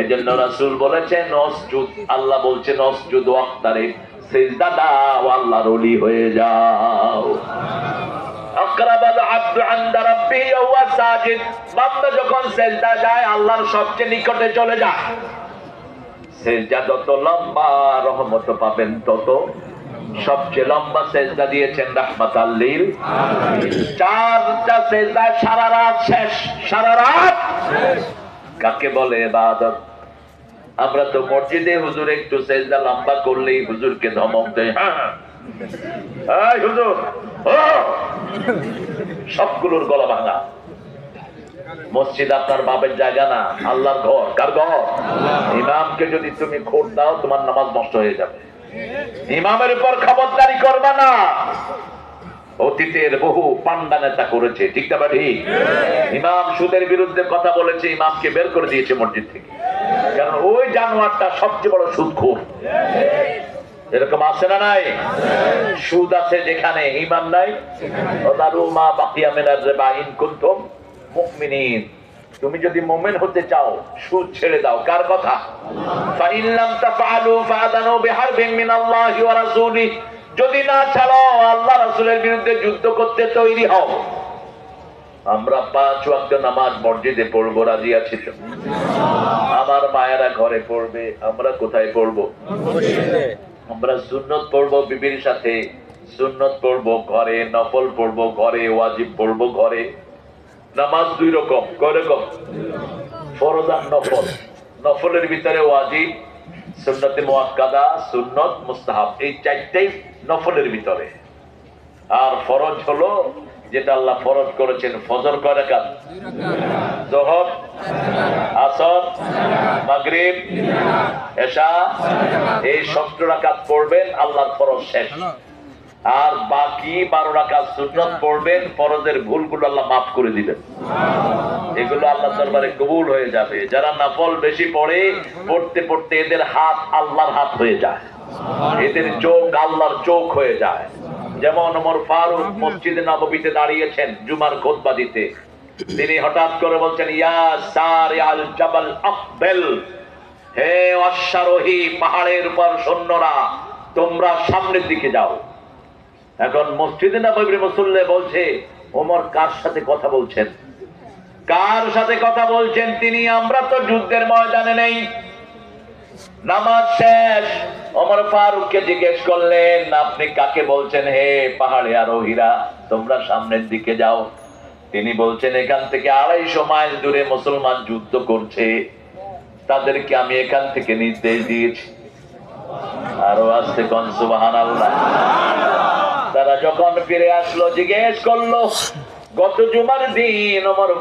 এই জন্য রাসুল বলেছেন নসজুদ আল্লাহ বলছে নসজুদ ওয়াক্তারে সবচেয়ে লম্বা রহমত পাবেন, তত সবচেয়ে লম্বা সেজদা দিয়েছেন রাহমাত চারটা সারা রাত শেষ, সারা রাত। কাকে বলে এবাদত? আমরা তো মসজিদে হুজুর একটু সেজদা লম্বা করলেই হুজুরকে ধমক দেয়। হ্যাঁ হুজুর সবগুলোর গলা ভাঙা। মসজিদ আপনার বাপের জায়গা না আল্লাহর ঘর। কার ঘর? ইমামকে যদি তুমি খোট দাও তোমার নামাজ নষ্ট হয়ে যাবে। ইমামের উপর খবরদারি করবা না। অতীতের বহু পান্ডা নেতা করেছে ঠিক না ঠিক। ইমাম সুদের বিরুদ্ধে কথা বলেছে ইমামকে বের করে দিয়েছে মসজিদ থেকে। ওই জানোয়ারটা সবচেয়ে বড় এরকম আছে না নাই? সুদ আছে যেখানে ইমান নাই? তুমি যদি মুমিন হতে চাও, সুদ ছেড়ে দাও। কার কথা? যদি না ছাড়ো আল্লাহ রাসূলের বিরুদ্ধে যুদ্ধ করতে তৈরি হও। আমরা পাঁচ ওয়াক্ত নামাজ মসজিদে পড়ব, রাজি আছি আমার মায়েরা ঘরে পড়বে, আমরা কোথায় পড়ব? আমরা সুন্নত পড়ব বিবির সাথে, সুন্নত পড়ব ঘরে, নফল পড়ব ঘরে, ওয়াজিব পড়ব ঘরে। নামাজ দুই রকম, কয় রকম? ফরজ আর নফল। নফলের ভিতরে ওয়াজিব, সুন্নতে মুআক্কাদা সুন্নত, মুস্তাহাব, এই চারটাই নফলের ভিতরে। আর ফরজ হলো যেটা আল্লাহ ফরজ করেছেন, ফজর কয় রাকাত? জোহর, আসর এশা, এই সত্তর পড়বেন, আল্লাহর ফরজ শেষ। আর বাকি বারো রাকাত সুন্নত পড়বেন, ফরজের ভুলগুলো আল্লাহ মাফ করে দিবেন। এগুলো আল্লাহ দরবারে কবুল হয়ে যাবে। যারা নাফল বেশি পড়ে, পড়তে পড়তে এদের হাত আল্লাহর হাত হয়ে যায়। এদের চোখ আল্লাহর চোখ হয়ে যায়। যেমন ওমর ফারুক মসজিদে নববীতে দাঁড়িয়েছেন জুমার খোদবা দিতে তিনি হঠাৎ করে বলছেন ইয়া সার আল জাবাল আকবেল। হে অশ্বারোহী পাহাড়ের উপর সৈন্যরা তোমরা সামনের দিকে যাও। এখন মসজিদে নববীর মুসল্লে বলছে ওমর কার সাথে কথা বলছেন? কার সাথে কথা বলছেন তিনি? আমরা তো যুদ্ধের ময়দানে নেই। নামাজ শেষ। ওমর ফারুককে জিজ্ঞেস করলেন, আপনি কাকে বলছেন? হে পাহাড়ে আরোহীরা, তোমরা সামনের দিকে যাও। তিনি বলছেন, এখান থেকে আড়াইশো মাইল দূরে মুসলমান যুদ্ধ করছে। তাদেরকে আমি এখান থেকে নির্দেশ দিয়েছি। আরও আসতে তারা যখন ফিরে আসলো, জিজ্ঞেস করল, গত জুমার দিন ফারুক